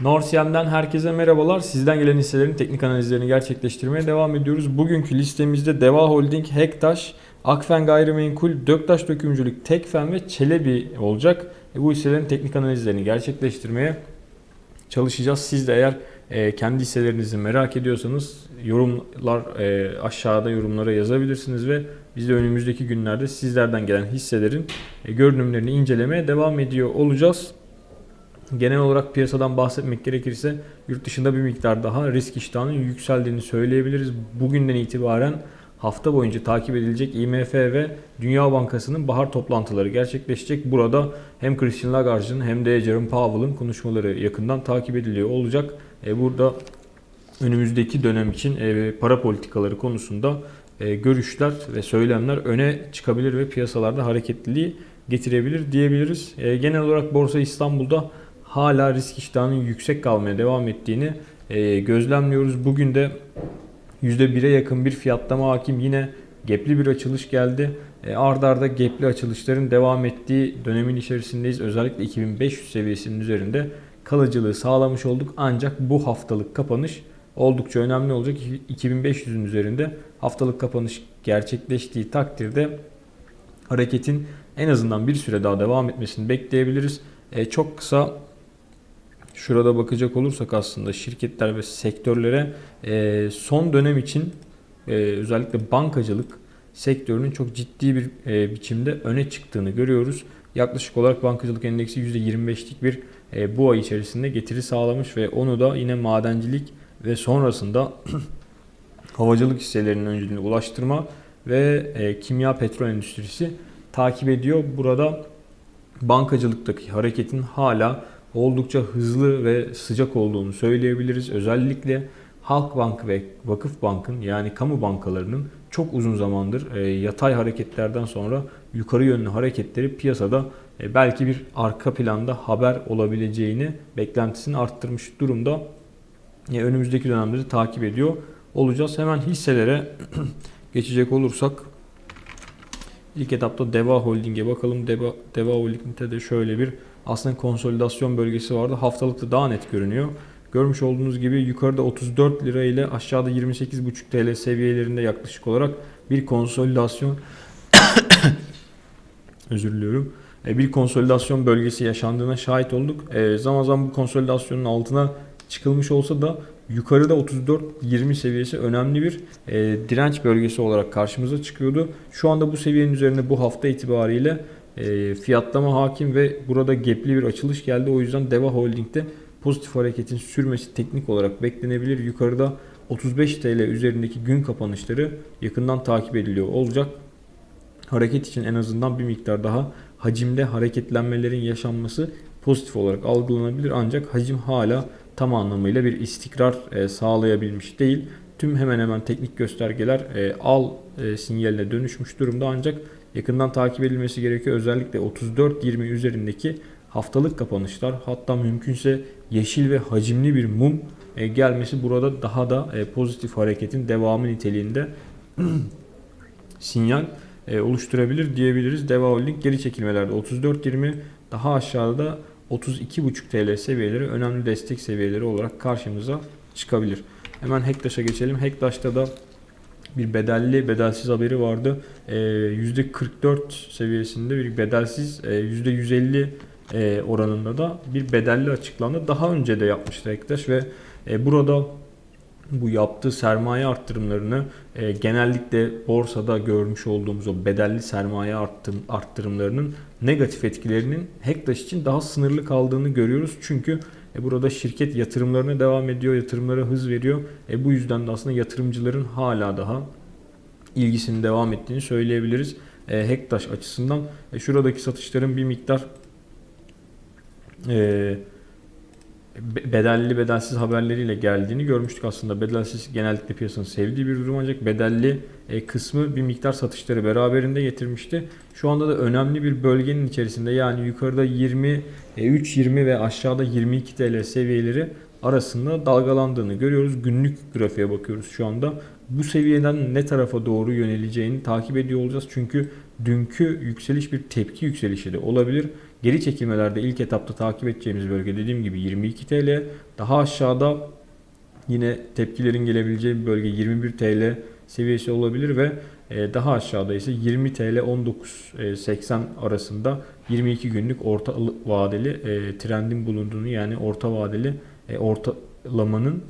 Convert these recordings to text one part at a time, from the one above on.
Norsiyem'den herkese merhabalar. Sizden gelen hisselerin teknik analizlerini gerçekleştirmeye devam ediyoruz. Bugünkü listemizde Deva Holding, Hektaş, Akfen Gayrimenkul, Döktaş Dökümcülük, Tekfen ve Çelebi olacak. E, bu hisselerin teknik analizlerini gerçekleştirmeye çalışacağız. Siz de eğer e, kendi hisselerinizi merak ediyorsanız yorumlar e, aşağıda yorumlara yazabilirsiniz ve biz de önümüzdeki günlerde sizlerden gelen hisselerin e, görünümlerini incelemeye devam ediyor olacağız. Genel olarak piyasadan bahsetmek gerekirse yurt dışında bir miktar daha risk iştahının yükseldiğini söyleyebiliriz. Bugünden itibaren hafta boyunca takip edilecek IMF ve Dünya Bankası'nın bahar toplantıları gerçekleşecek. Burada hem Christine Lagarde'ın hem de Jerome Powell'ın konuşmaları yakından takip ediliyor olacak. E, burada önümüzdeki dönem için e, para politikaları konusunda e, görüşler ve söylemler öne çıkabilir ve piyasalarda hareketliliği getirebilir diyebiliriz. Genel olarak Borsa İstanbul'da hala risk iştahının yüksek kalmaya devam ettiğini e, gözlemliyoruz. Bugün de %1'e yakın bir fiyatlama hakim. Yine gepli bir açılış geldi. E, arda arda gepli açılışların devam ettiği dönemin içerisindeyiz. Özellikle 2500 seviyesinin üzerinde kalıcılığı sağlamış olduk. Ancak bu haftalık kapanış oldukça önemli olacak. 2500'ün üzerinde haftalık kapanış gerçekleştiği takdirde hareketin en azından bir süre daha devam etmesini bekleyebiliriz. E, çok kısa şurada bakacak olursak aslında şirketler ve sektörlere e, son dönem için e, özellikle bankacılık sektörünün çok ciddi bir e, biçimde öne çıktığını görüyoruz. Yaklaşık olarak bankacılık endeksi %25'lik bir bu ay içerisinde getiri sağlamış ve onu da yine madencilik ve sonrasında havacılık hisselerinin öncülüğüne ulaştırma ve kimya petrol endüstrisi takip ediyor. Burada bankacılıktaki hareketin hala oldukça hızlı ve sıcak olduğunu söyleyebiliriz. Özellikle Halkbank ve Vakıfbank'ın yani kamu bankalarının çok uzun zamandır e, yatay hareketlerden sonra yukarı yönlü hareketleri piyasada e, belki bir arka planda haber olabileceğini beklentisini arttırmış durumda. E, önümüzdeki dönemde de takip ediyor olacağız. Hemen hisselere geçecek olursak ilk etapta Deva Holding'e bakalım. Deva, Deva Holding'de de şöyle bir aslında konsolidasyon bölgesi vardı. Haftalıkta daha net görünüyor. Görmüş olduğunuz gibi yukarıda 34 lira ile aşağıda 28,5 TL seviyelerinde yaklaşık olarak bir konsolidasyon özür diliyorum. E, Bir konsolidasyon bölgesi yaşandığına şahit olduk. E, Zaman zaman bu konsolidasyonun altına çıkılmış olsa da yukarıda 34-20 seviyesi önemli bir e, direnç bölgesi olarak karşımıza çıkıyordu. Şu anda bu seviyenin üzerinde bu hafta itibariyle e, fiyatlama hakim ve burada gepli bir açılış geldi. O yüzden Deva Holding'de pozitif hareketin sürmesi teknik olarak beklenebilir. Yukarıda 35 TL üzerindeki gün kapanışları yakından takip ediliyor olacak. Hareket için en azından bir miktar daha hacimde hareketlenmelerin yaşanması pozitif olarak algılanabilir. Ancak hacim hala tam anlamıyla bir istikrar e, sağlayabilmiş değil. Tüm hemen hemen teknik göstergeler e, al e, sinyaline dönüşmüş durumda ancak yakından takip edilmesi gerekiyor. Özellikle 34-20 üzerindeki haftalık kapanışlar hatta mümkünse yeşil ve hacimli bir mum e, gelmesi burada daha da e, pozitif hareketin devamı niteliğinde sinyal e, oluşturabilir diyebiliriz. Deva Holding geri çekilmelerde 34-20 daha aşağıda 32,5 TL seviyeleri önemli destek seviyeleri olarak karşımıza çıkabilir. Hemen Hektaş'a geçelim. Hektaş'ta da bir bedelli bedelsiz haberi vardı. Ee, %44 seviyesinde bir bedelsiz e, %150 e, oranında da bir bedelli açıklandı. Daha önce de yapmıştı Hektaş ve e, burada bu yaptığı sermaye arttırımlarını e, genellikle borsada görmüş olduğumuz o bedelli sermaye arttırım, arttırımlarının negatif etkilerinin Hektaş için daha sınırlı kaldığını görüyoruz. Çünkü e, burada şirket yatırımlarına devam ediyor, yatırımlara hız veriyor. E, bu yüzden de aslında yatırımcıların hala daha ilgisinin devam ettiğini söyleyebiliriz. E, Hektaş açısından e, şuradaki satışların bir miktar e, bedelli bedelsiz haberleriyle geldiğini görmüştük aslında. Bedelsiz genellikle piyasanın sevdiği bir durum ancak bedelli e, kısmı bir miktar satışları beraberinde getirmişti. Şu anda da önemli bir bölgenin içerisinde yani yukarıda 20 3 20 ve aşağıda 22 TL seviyeleri arasında dalgalandığını görüyoruz. Günlük grafiğe bakıyoruz şu anda. Bu seviyeden ne tarafa doğru yöneleceğini takip ediyor olacağız. Çünkü dünkü yükseliş bir tepki yükselişi de olabilir. Geri çekilmelerde ilk etapta takip edeceğimiz bölge dediğim gibi 22 TL. Daha aşağıda yine tepkilerin gelebileceği bir bölge 21 TL seviyesi olabilir ve e, daha aşağıda ise 20 TL 19.80 arasında 22 günlük orta vadeli e, trendin bulunduğunu yani orta vadeli e, ortalamanın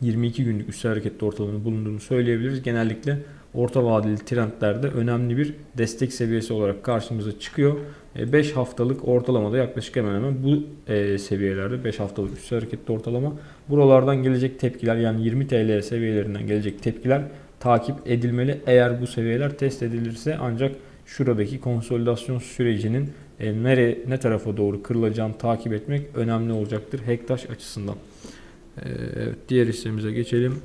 22 günlük üstel hareketli ortalamanın bulunduğunu söyleyebiliriz. Genellikle orta vadeli trendlerde önemli bir destek seviyesi olarak karşımıza çıkıyor. 5 haftalık ortalamada yaklaşık hemen hemen bu e, seviyelerde 5 haftalık üstel hareketli ortalama buralardan gelecek tepkiler yani 20 TL seviyelerinden gelecek tepkiler takip edilmeli. Eğer bu seviyeler test edilirse ancak şuradaki konsolidasyon sürecinin e, nere ne tarafa doğru kırılacağını takip etmek önemli olacaktır Hektaş açısından. E, evet diğer hissemize geçelim.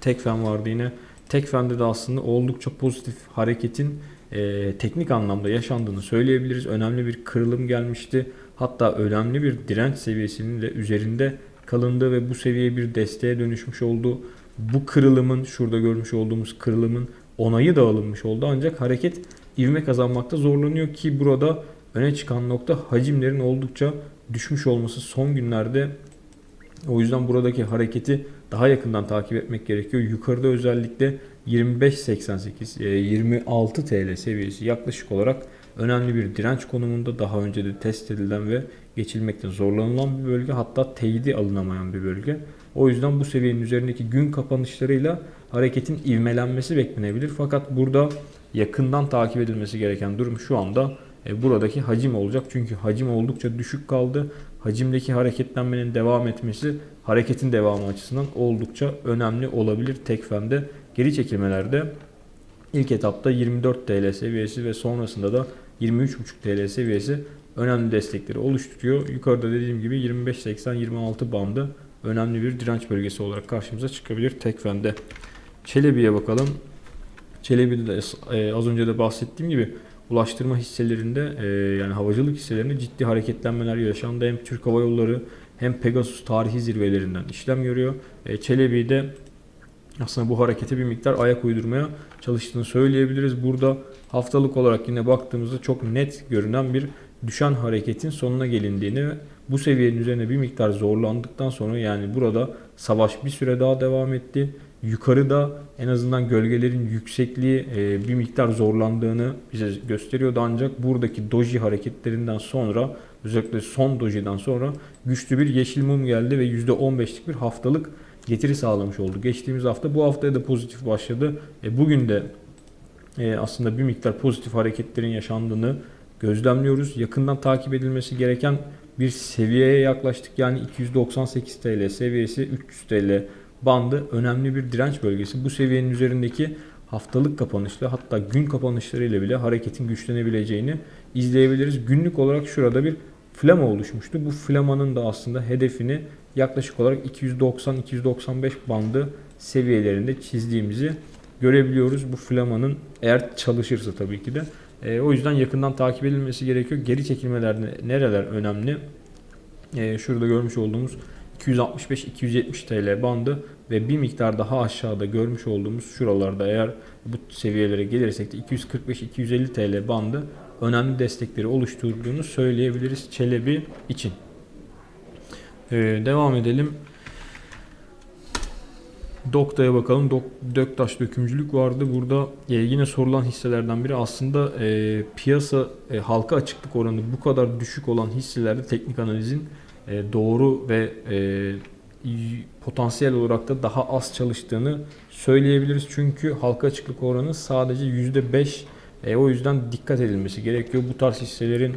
Tekfen vardı yine. Tekfen'de de aslında oldukça pozitif hareketin e, teknik anlamda yaşandığını söyleyebiliriz. Önemli bir kırılım gelmişti. Hatta önemli bir direnç seviyesinin de üzerinde kalındı ve bu seviye bir desteğe dönüşmüş oldu. Bu kırılımın, şurada görmüş olduğumuz kırılımın onayı da alınmış oldu. Ancak hareket ivme kazanmakta zorlanıyor ki burada öne çıkan nokta hacimlerin oldukça düşmüş olması son günlerde. O yüzden buradaki hareketi daha yakından takip etmek gerekiyor. Yukarıda özellikle 25.88 26 TL seviyesi yaklaşık olarak önemli bir direnç konumunda daha önce de test edilen ve geçilmekte zorlanılan bir bölge hatta teyidi alınamayan bir bölge. O yüzden bu seviyenin üzerindeki gün kapanışlarıyla hareketin ivmelenmesi beklenebilir. Fakat burada yakından takip edilmesi gereken durum şu anda e, buradaki hacim olacak. Çünkü hacim oldukça düşük kaldı. Hacimdeki hareketlenmenin devam etmesi hareketin devamı açısından oldukça önemli olabilir Tekfen'de. Geri çekilmelerde ilk etapta 24 TL seviyesi ve sonrasında da 23,5 TL seviyesi önemli destekleri oluşturuyor. Yukarıda dediğim gibi 25-80-26 bandı önemli bir direnç bölgesi olarak karşımıza çıkabilir Tekfen'de. Çelebi'ye bakalım. Çelebi'de de e, az önce de bahsettiğim gibi ulaştırma hisselerinde e, yani havacılık hisselerinde ciddi hareketlenmeler yaşandı. Hem Türk Hava Yolları hem Pegasus tarihi zirvelerinden işlem görüyor. E, Çelebi'de aslında bu harekete bir miktar ayak uydurmaya çalıştığını söyleyebiliriz. Burada haftalık olarak yine baktığımızda çok net görünen bir düşen hareketin sonuna gelindiğini ve bu seviyenin üzerine bir miktar zorlandıktan sonra yani burada savaş bir süre daha devam etti. Yukarıda en azından gölgelerin yüksekliği e, bir miktar zorlandığını bize gösteriyordu ancak buradaki doji hareketlerinden sonra özellikle son dojiden sonra güçlü bir yeşil mum geldi ve %15'lik bir haftalık getiri sağlamış oldu. Geçtiğimiz hafta bu haftaya da pozitif başladı. E, bugün de e, aslında bir miktar pozitif hareketlerin yaşandığını gözlemliyoruz. Yakından takip edilmesi gereken bir seviyeye yaklaştık. Yani 298 TL seviyesi 300 TL bandı önemli bir direnç bölgesi. Bu seviyenin üzerindeki haftalık kapanışlı hatta gün kapanışlarıyla bile hareketin güçlenebileceğini izleyebiliriz. Günlük olarak şurada bir flama oluşmuştu. Bu flamanın da aslında hedefini yaklaşık olarak 290-295 bandı seviyelerinde çizdiğimizi görebiliyoruz. Bu flamanın eğer çalışırsa tabii ki de. E, o yüzden yakından takip edilmesi gerekiyor. Geri çekilmelerde nereler önemli? E, şurada görmüş olduğumuz 265-270 TL bandı ve bir miktar daha aşağıda görmüş olduğumuz şuralarda eğer bu seviyelere gelirsek de 245-250 TL bandı önemli destekleri oluşturduğunu söyleyebiliriz Çelebi için. Ee, devam edelim. Dokta'ya bakalım. Dok, Döktaş dökümcülük vardı. Burada e, yine sorulan hisselerden biri aslında e, piyasa e, halka açıklık oranı bu kadar düşük olan hisselerde teknik analizin e, doğru ve e, potansiyel olarak da daha az çalıştığını söyleyebiliriz. Çünkü halka açıklık oranı sadece %5 e, o yüzden dikkat edilmesi gerekiyor. Bu tarz hisselerin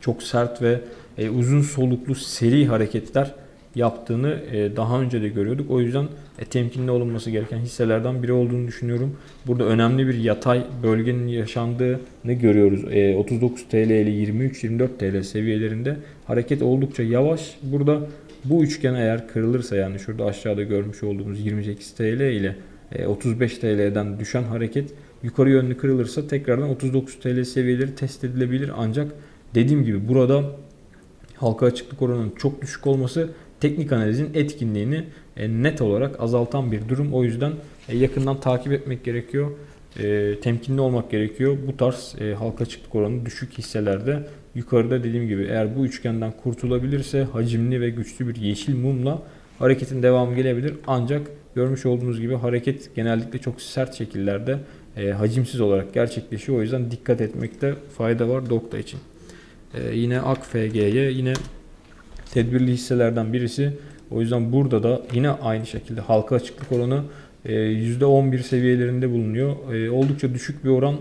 çok sert ve e, uzun soluklu seri hareketler yaptığını e, daha önce de görüyorduk. O yüzden e, temkinli olunması gereken hisselerden biri olduğunu düşünüyorum. Burada önemli bir yatay bölgenin yaşandığını görüyoruz. E, 39 TL ile 23-24 TL seviyelerinde hareket oldukça yavaş. Burada bu üçgen eğer kırılırsa yani şurada aşağıda görmüş olduğumuz 28 TL ile e, 35 TL'den düşen hareket yukarı yönlü kırılırsa tekrardan 39 TL seviyeleri test edilebilir. Ancak dediğim gibi burada halka açıklık oranının çok düşük olması teknik analizin etkinliğini e, net olarak azaltan bir durum. O yüzden e, yakından takip etmek gerekiyor. e, temkinli olmak gerekiyor. Bu tarz halka açıklık oranı düşük hisselerde yukarıda dediğim gibi eğer bu üçgenden kurtulabilirse hacimli ve güçlü bir yeşil mumla hareketin devamı gelebilir. Ancak görmüş olduğunuz gibi hareket genellikle çok sert şekillerde hacimsiz olarak gerçekleşiyor. O yüzden dikkat etmekte fayda var Dokta için. E, yine AKFG'ye yine tedbirli hisselerden birisi. O yüzden burada da yine aynı şekilde halka açıklık oranı e, %11 seviyelerinde bulunuyor. E, Oldukça düşük bir oran.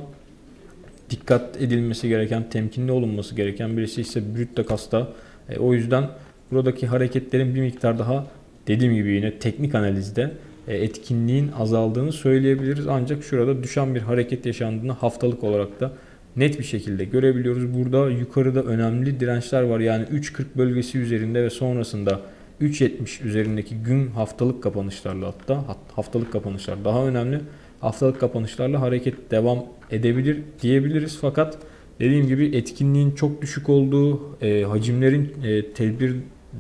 Dikkat edilmesi gereken, temkinli olunması gereken birisi ise Brüt Kasta. E, O yüzden buradaki hareketlerin bir miktar daha dediğim gibi yine teknik analizde e, etkinliğin azaldığını söyleyebiliriz. Ancak şurada düşen bir hareket yaşandığını haftalık olarak da net bir şekilde görebiliyoruz. Burada yukarıda önemli dirençler var. Yani 3.40 bölgesi üzerinde ve sonrasında 3.70 üzerindeki gün haftalık kapanışlarla hatta hat- haftalık kapanışlar daha önemli. Haftalık kapanışlarla hareket devam edebilir diyebiliriz. Fakat dediğim gibi etkinliğin çok düşük olduğu, e, hacimlerin e, tedbir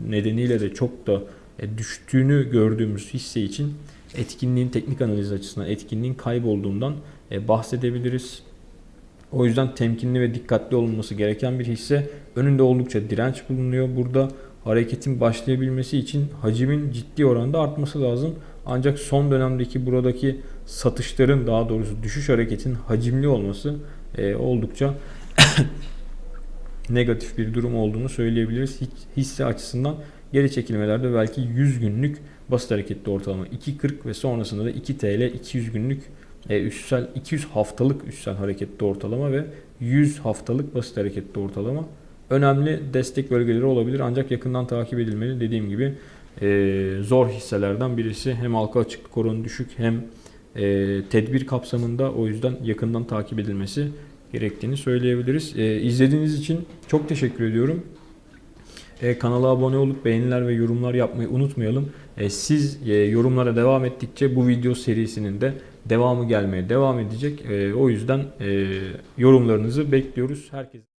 nedeniyle de çok da e, düştüğünü gördüğümüz hisse için etkinliğin teknik analiz açısından etkinliğin kaybolduğundan e, bahsedebiliriz. O yüzden temkinli ve dikkatli olunması gereken bir hisse. Önünde oldukça direnç bulunuyor. Burada hareketin başlayabilmesi için hacimin ciddi oranda artması lazım. Ancak son dönemdeki buradaki satışların daha doğrusu düşüş hareketin hacimli olması e, oldukça negatif bir durum olduğunu söyleyebiliriz. Hisse açısından geri çekilmelerde belki 100 günlük basit hareketli ortalama 2.40 ve sonrasında da 2 TL 200 günlük e, üstsel 200 haftalık üstsel hareketli ortalama ve 100 haftalık basit hareketli ortalama önemli destek bölgeleri olabilir ancak yakından takip edilmeli. Dediğim gibi e, zor hisselerden birisi hem halka açıklık oranı düşük hem e, tedbir kapsamında o yüzden yakından takip edilmesi gerektiğini söyleyebiliriz. İzlediğiniz için çok teşekkür ediyorum. Kanala abone olup beğeniler ve yorumlar yapmayı unutmayalım. E, siz e, yorumlara devam ettikçe bu video serisinin de devamı gelmeye devam edecek. E, o yüzden yorumlarınızı bekliyoruz. Herkese